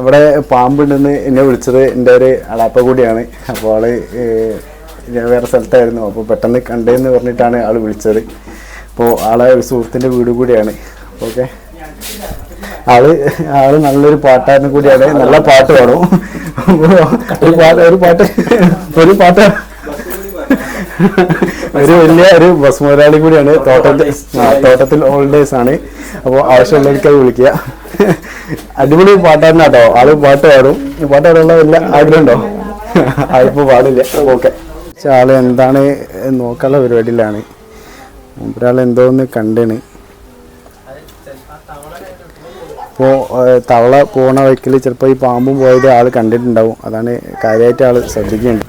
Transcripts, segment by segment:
ഇവിടെ പാമ്പുണ്ടെന്ന് എന്നെ വിളിച്ചത് എന്റെ ഒരു അളാപ്പ കൂടിയാണ്. അപ്പോൾ ആൾ വേറെ സ്ഥലത്തായിരുന്നു. അപ്പോൾ പെട്ടെന്ന് കണ്ടേന്ന് പറഞ്ഞിട്ടാണ് ആൾ വിളിച്ചത്. അപ്പോൾ ആളെ ഒരു സുഹൃത്തിന്റെ വീട് കൂടിയാണ്. ഓക്കെ. ആൾ ആൾ നല്ലൊരു പാട്ടായിരുന്നു കൂടിയാണ്. നല്ല പാട്ട് പാടും. ഒരു പാട്ട് ഒരു പാട്ട് ഒരു പാട്ട് ഒരു വലിയ ഒരു ബസ് മുതലാളി കൂടിയാണ് തോട്ടത്തിൽ തോട്ടത്തിൽ ഓൾഡേഴ്സ് ആണ്. അപ്പോൾ ആവശ്യമുള്ളവർക്ക് വിളിക്കുക. അടിപൊളി പാട്ടാണ് കേട്ടോ. ആൾ പാട്ട് പാടും. പാട്ട് പാടാനുള്ള വല്ല ആഗ്രഹമുണ്ടോ? അതിപ്പോ പാടില്ല. ഓക്കെ പക്ഷെ ആൾ എന്താണ് നോക്കാനുള്ള പരിപാടിയിലാണ്. ഒരാൾ എന്തോന്ന് കണ്ടേണ്. ഇപ്പോൾ തവള പോണ വഴിക്കിൽ ചിലപ്പോൾ ഈ പാമ്പും പോയത് ആൾ കണ്ടിട്ടുണ്ടാവും. അതാണ് കാര്യമായിട്ട് ആൾ ശ്രദ്ധിക്കുന്നുണ്ട്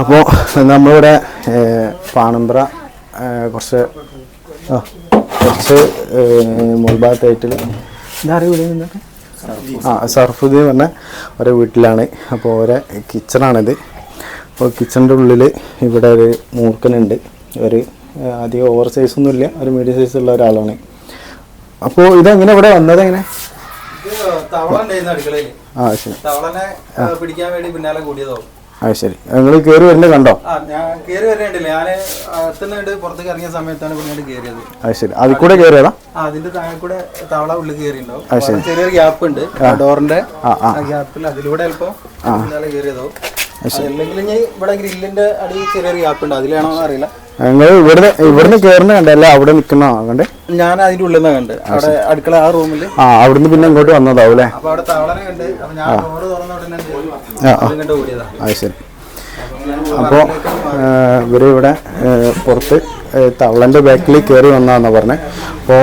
അപ്പോൾ നമ്മളിവിടെ പാണമ്പ്ര കുറച്ച് കുറച്ച് മുൾഭാഗത്തായിട്ട് ഇതാരെ വീട് നിന്നൊക്കെ ആ സർഫുദ്ദീൻ പറഞ്ഞ ഒരു വീട്ടിലാണ്. അപ്പോൾ ഓരോ കിച്ചണാണിത്. അപ്പോൾ കിച്ചണിന്റെ ഉള്ളിൽ ഇവിടെ ഒരു മൂർക്കനുണ്ട് ഒരു അധികം ഓവർ സൈസ് ഒന്നും ഇല്ല ഒരു മീഡിയം സൈസ് ഉള്ള ഒരാളാണ്. അപ്പോൾ ഇതെങ്ങനെ ഇവിടെ വന്നത് എങ്ങനെ? ആ ശരി. തവളനെ പിടിക്കാൻ വേണ്ടി പിന്നാലെ കൂടിയതോ ആ ശരി. നിങ്ങൾ കയറി വരുന്നത് കണ്ടോ? ആ ഞാൻ കേറി വരേണ്ടില്ല ഞാൻ അകത്തുനിന്ന് പുറത്തേക്ക് ഇറങ്ങിയ സമയത്താണ് പിന്നീട് കേറിയത്. അത് ശരി. അതിൽ കൂടെ കയറിയതാ ആ അതിന്റെ താഴെ കൂടെ തവള ഉള്ളിൽ കയറിയിട്ടുണ്ടാവും. ചെറിയൊരു ഗ്യാപ്പ് ഉണ്ട്. ഡോറിന്റെ ഗ്യാപ്പിൽ അതിലൂടെ കയറിയതോ അല്ലെങ്കിൽ ഇവിടെ ഗ്രില്ലിന്റെ അടി ചെറിയൊരു ഗ്യാപ്പ് ഉണ്ട്. അതിലാണോ അറിയില്ല. നിങ്ങൾ ഇവിടുന്ന് ഇവിടുന്ന് കയറുന്ന കണ്ടല്ല അവിടെ നിൽക്കുന്ന കണ്ടേ? ഞാൻ അതിന്റെ ഉള്ളിൽ നിന്നാ കണ്ട് അവിടെ അടുക്കള ആ റൂമിൽ. ആ അവിടുന്ന് പിന്നെ ഇങ്ങോട്ട് വന്നതാവും അല്ലേ? അതും ശരി. അപ്പോൾ ഇവർ ഇവിടെ പുറത്ത് തള്ളന്റെ തവളന്റെ ബാക്കിൽ കയറി വന്നതാണെന്ന് പറഞ്ഞത് അപ്പോൾ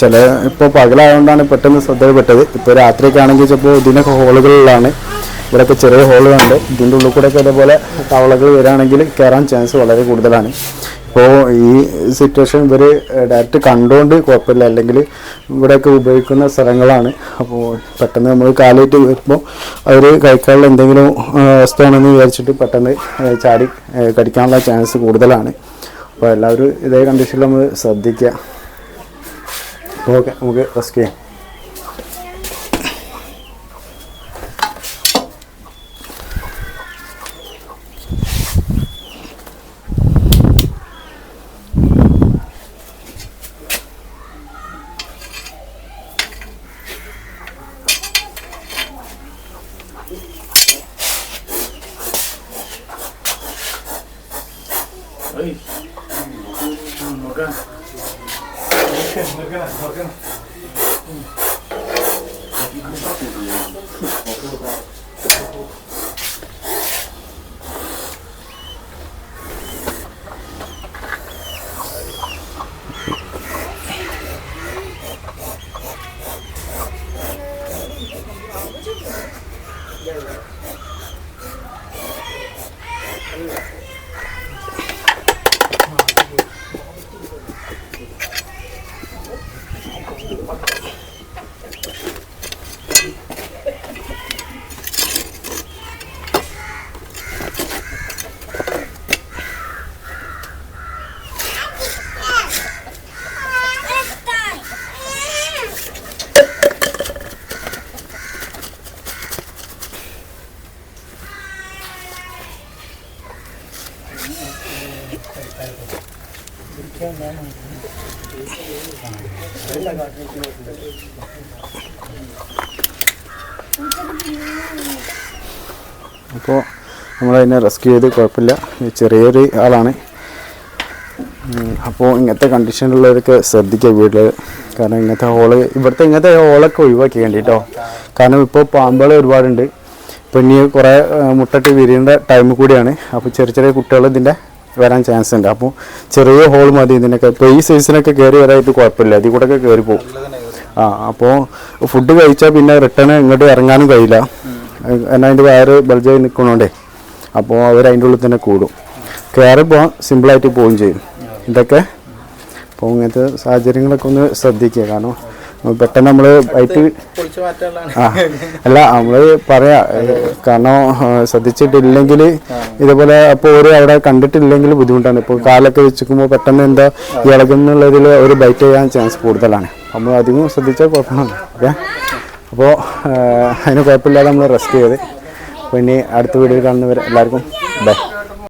ചില ഇപ്പോൾ പകലായതുകൊണ്ടാണ് പെട്ടെന്ന് ശ്രദ്ധയിൽപ്പെട്ടത്. ഇപ്പോൾ രാത്രിയൊക്കെ ആണെങ്കിൽ ചിലപ്പോൾ ഇതിനൊക്കെ ഹോളുകളിലാണ് ഇവിടെയൊക്കെ ചെറിയ ഹോളുകളുണ്ട്. ഇതിന്റെ ഉള്ളിൽ കൂടെയൊക്കെ ഇതേപോലെ തവളകൾ വരികയാണെങ്കിൽ കയറാൻ ചാൻസ് വളരെ കൂടുതലാണ്. ഇപ്പോൾ ഈ സിറ്റുവേഷൻ ഇവർ ഡയറക്റ്റ് കണ്ടുകൊണ്ട് കുഴപ്പമില്ല. അല്ലെങ്കിൽ ഇവിടെയൊക്കെ ഉപയോഗിക്കുന്ന സ്ഥലങ്ങളാണ്. അപ്പോൾ പെട്ടെന്ന് നമ്മൾ കാലേറ്റ് വരുമ്പോൾ അവർ കഴിക്കാനുള്ള എന്തെങ്കിലും വസ്തുവാണെന്ന് വിചാരിച്ചിട്ട് പെട്ടെന്ന് ചാടി കടിക്കാനുള്ള ചാൻസ് കൂടുതലാണ്. അപ്പോൾ എല്ലാവരും ഇതേ കണ്ടീഷനിൽ നമ്മൾ ശ്രദ്ധിക്കുക. ഓക്കെ നമുക്ക് റെസ്ക്യൂ ചെയ്യാം. Yeah, right. はい、ありがとうございます。അപ്പോൾ നമ്മളതിനെ റെസ്ക്യൂ ചെയ്ത് കുഴപ്പമില്ല. ചെറിയൊരു ആളാണ്. അപ്പോൾ ഇങ്ങനത്തെ കണ്ടീഷനിലുള്ളവരൊക്കെ ശ്രദ്ധിക്കുക വീട്ടിൽ കാരണം ഇങ്ങനത്തെ ഹോൾ ഇവിടുത്തെ ഇങ്ങനത്തെ ഹോളൊക്കെ ഒഴിവാക്കി കേട്ടോ കാരണം ഇപ്പോൾ പാമ്പുകൾ ഒരുപാടുണ്ട്. ഇനി കുറേ മുട്ടട്ട് വിരിയേണ്ട ടൈം കൂടിയാണ്. അപ്പോൾ ചെറിയ ചെറിയ കുട്ടികൾ ഇതിന്റെ വരാൻ ചാൻസ് ഉണ്ട്. അപ്പോൾ ചെറിയ ഹോൾ മതി ഇതിനൊക്കെ. ഇപ്പോൾ ഈ സൈസിനൊക്കെ കയറി വരാനായിട്ട് കുഴപ്പമില്ല. ഇതിൽ കൂടെ ഒക്കെ കയറി പോകും. ആ അപ്പോൾ ഫുഡ് കഴിച്ചാൽ പിന്നെ റിട്ടേൺ ഇങ്ങോട്ട് ഇറങ്ങാനും കഴിയില്ല. എന്നാൽ അതിന്റെ വയറ് ബൾജായി നിൽക്കണോണ്ടേ അപ്പോൾ അവർ അതിന്റെ ഉള്ളിൽ തന്നെ കൂടും. കയറി പോകാൻ സിമ്പിളായിട്ട് പോവുകയും ചെയ്യും. ഇതൊക്കെ. അപ്പോൾ ഇങ്ങനത്തെ സാഹചര്യങ്ങളൊക്കെ ഒന്ന് ശ്രദ്ധിക്കുക. കാരണം പെട്ടെന്ന് നമ്മൾ വൈറ്റ് ആ അല്ല നമ്മൾ പറയാ കാരണം ശ്രദ്ധിച്ചിട്ടില്ലെങ്കിൽ ഇതുപോലെ അപ്പോൾ ഒരു അവിടെ കണ്ടിട്ടില്ലെങ്കിൽ ബുദ്ധിമുട്ടാണ്. ഇപ്പോൾ കാലൊക്കെ വെച്ചിരിക്കുമ്പോൾ പെട്ടെന്ന് എന്താ ഇളകുന്നുള്ളതിൽ ഒരു ബൈറ്റ് ചെയ്യാൻ ചാൻസ് കൂടുതലാണ്. നമ്മൾ അധികം ശ്രദ്ധിച്ചാൽ കുഴപ്പമാണ് ഓക്കെ? അപ്പോൾ അതിന് കുഴപ്പമില്ലാതെ നമ്മൾ റെസ്റ്റ് ചെയ്ത്. അപ്പോൾ ഇനി അടുത്ത വീഡിയോ കാണുന്നവരെ എല്ലാവർക്കും ബൈ